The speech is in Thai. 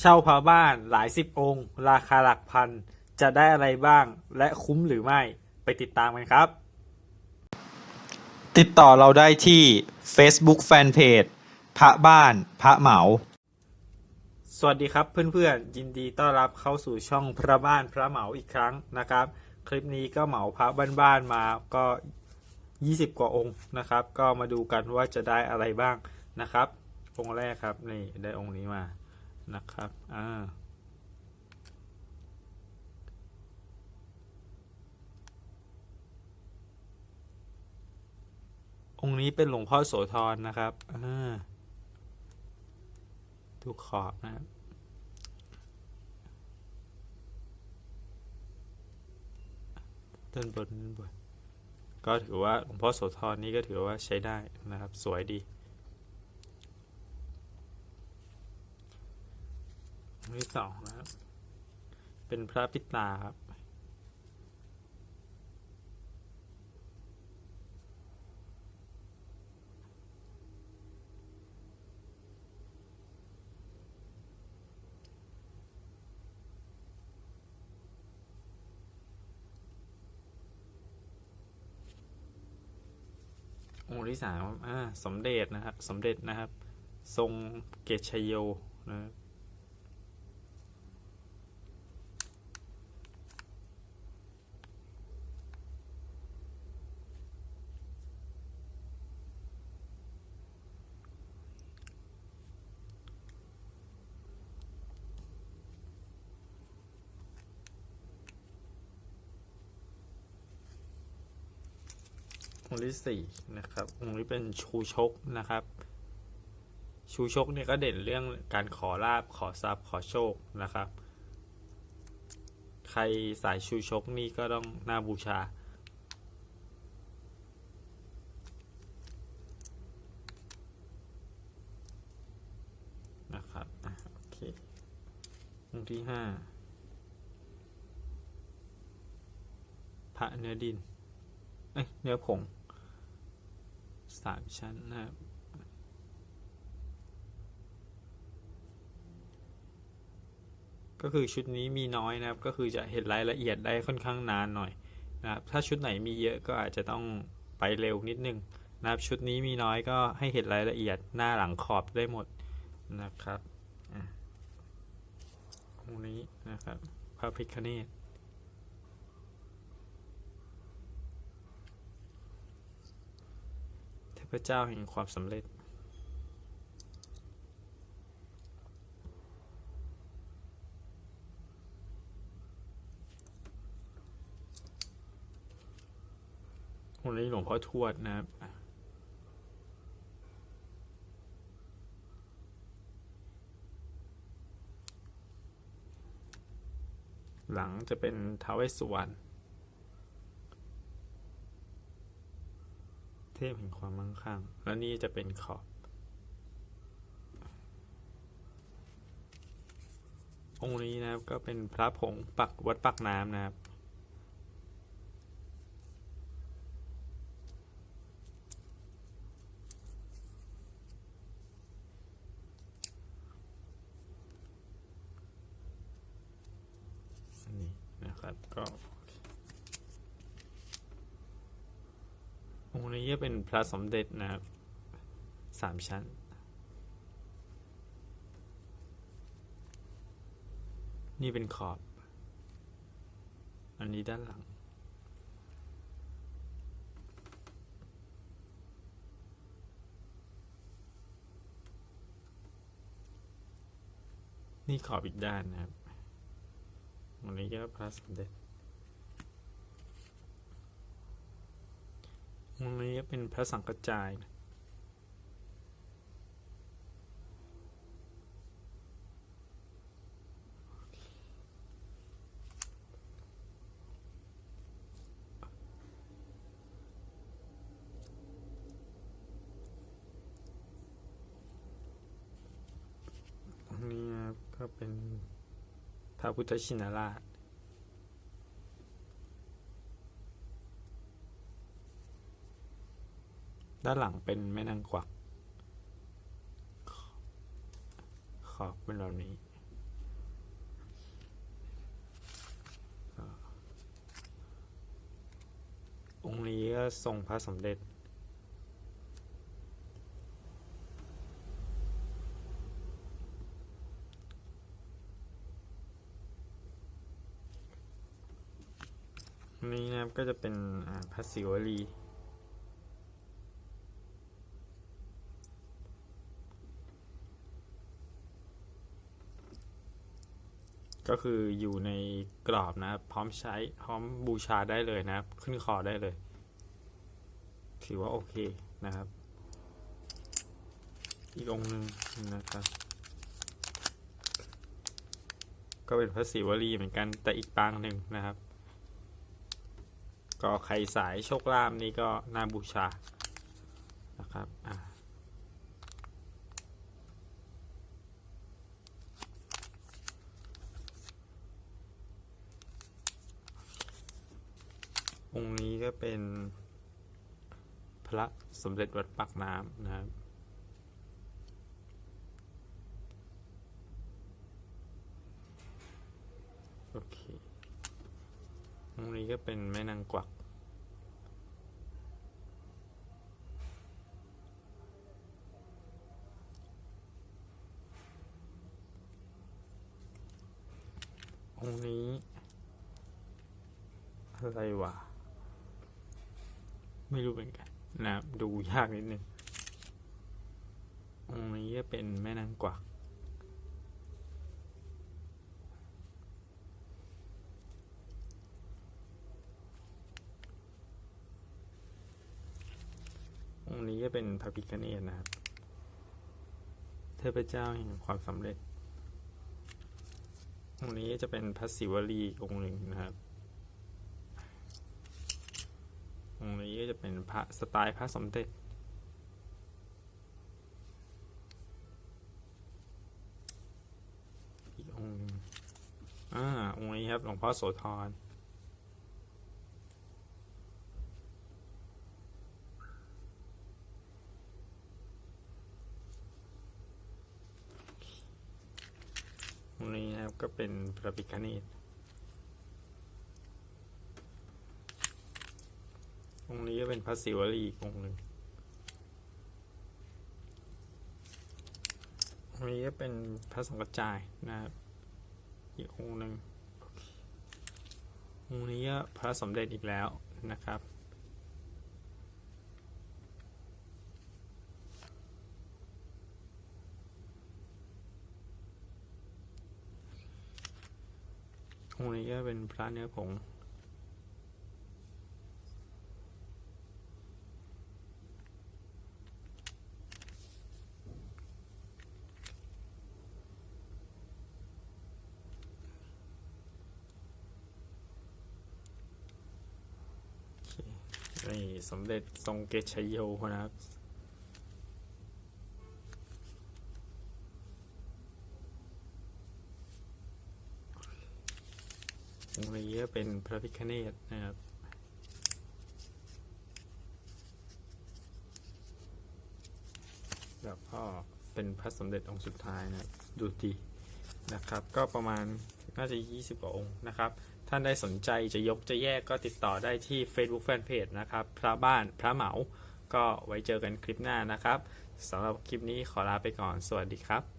เช่าพระบ้านหลายสิบองค์ ราคาหลักพัน จะได้อะไรบ้างและคุ้มหรือไม่ไปติดตามกันครับ ติดต่อเราได้ที่ Facebook Fanpage พระบ้านพระเหมา สวัสดีครับเพื่อนๆ ยินดีต้อนรับเข้าสู่ช่องพระบ้านพระเหมาอีกครั้งนะครับ คลิปนี้ก็เหมาพระบ้านๆมาก็ 20 กว่าองค์นะครับ ก็มาดูกันว่าจะได้อะไรบ้างนะครับองค์แรกครับนี่ได้องค์นี้มา นะครับอ่าองค์นี้เป็นหลวงพ่อโสธรนะครับอ่าดูขอบนะครับด้นบนด้นบนก็ถือว่าหลวงพ่อโสธรนี่ก็ถือว่าใช้ได้นะครับ สวยดีองค์ ที่สองนะครับ เป็นพระปิตาครับ องค์ที่สามอ่า สมเด็จนะครับ สมเด็จนะครับ ทรงเกชยโยนะครับ องค์ที่สี่นะครับองค์นี้เป็นชูชกนะครับ ชูชกเนี่ยก็เด่นเรื่องการขอลาบขอทรัพย์ขอโชคนะครับ ใครสายชูชกนี่ก็ต้องน่าบูชานะครับอะโอเคองค์ที่ห้าพระเนื้อดิน เอ้ย เนื้อผง สามชั้นนะครับก็คือชุดนี้มีน้อยนะครับ ก็คือจะเห็นรายละเอียดได้ค่อนข้างนานหน่อยนะครับ ถ้าชุดไหนมีเยอะก็อาจจะต้องไปเร็วนิดนึงนะครับ ชุดนี้มีน้อยก็ให้เห็นรายละเอียดหน้าหลังขอบได้หมดนะครับอะองนี้นะครับพระพิคเนต เทพเจ้าแห่งความสำเร็จ วันนี้หลวงพ่อทวดนะครับหลังจะเป็นท้าวเวสสุวรรณ เทพแห่งความมั่งคั่ง และนี่จะเป็นขอบ องค์นี้นะครับก็เป็นพระผงปักวัดปักน้ำนะครับ อันนี้นะครับก็ องค์นี้จะเป็นพระสมเด็จนะครับสามชั้น นี่เป็นขอบ อันนี้ด้านหลัง นี่ขอบอีกด้านนะครับอันนี้ก็พระสมเด็จ องค์นี้เป็นพระสังกจายนะองค์นี้นะครับก็เป็นพระพุทธชินราช ด้านหลังเป็นแม่นางกวัก ขอบเป็นแบบนี้ องค์นี้ก็ทรงพระสมเด็จ นี่นะครับก็จะเป็นพระศิวลี ก็คืออยู่ในกรอบนะครับ พร้อมใช้พร้อมบูชาได้เลยนะครับ ขึ้นคอได้เลย ถือว่าโอเคนะครับ อีกองหนึ่งนะครับ ก็เป็นพระศิวลีเหมือนกันแต่อีกปางหนึ่งนะครับ ก็ใครสายโชคลาภนี่ก็น่าบูชานะครับอ่า องค์นี้ก็เป็นพระสมเด็จวัดปากน้ำนะครับโอเคตรงนี้ก็เป็นแม่นางกวัก องค์นี้ อะไรวะ ไม่รู้เหมือนกันนะครับดูยากนิดนึงองนี้ก็เป็นแม่นางกวักองค์นี้ก็เป็นพระพิฆเนศนะครับ เทพเจ้าแห่งความสำเร็จ องค์นี้จะเป็นพระศิวลีอีกองค์หนึ่งนะครับ องค์นี้ก็จะเป็นพระสไตล์พระสมเด็จ อีกองค์อ่า องค์นี้ครับ หลวงพ่อโสธรตรงนี้ครับก็เป็นพระพิฆเนศตรงนี้ก็ เป็นพระศิวลีอีกองค์หนึ่งตรงนี้ก็เป็นพระสังกระจายนะครับอีกองค์หนึ่งอเคองค์นี้ก็พระสมเด็จอีกแล้วนะครับองค์นี้ก็เป็นพระเนื้อผง โอเค นี่สมเด็จทรงเกชัยโยนะครับ องค์นี้เป็นพระพิฆเนศนะครับแล้วก็เป็นพระสมเด็จองค์สุดท้ายนะดูดีนะครับ ก็ประมาณน่าจะ 20 กว่าองค์นะครับ ท่านได้สนใจจะยกจะแยกก็ติดต่อได้ที่ Facebook Fanpage นะครับ พระบ้านพระเหมา ก็ไว้เจอกันคลิปหน้านะครับสำหรับคลิปนี้ขอลาไปก่อน สวัสดีครับ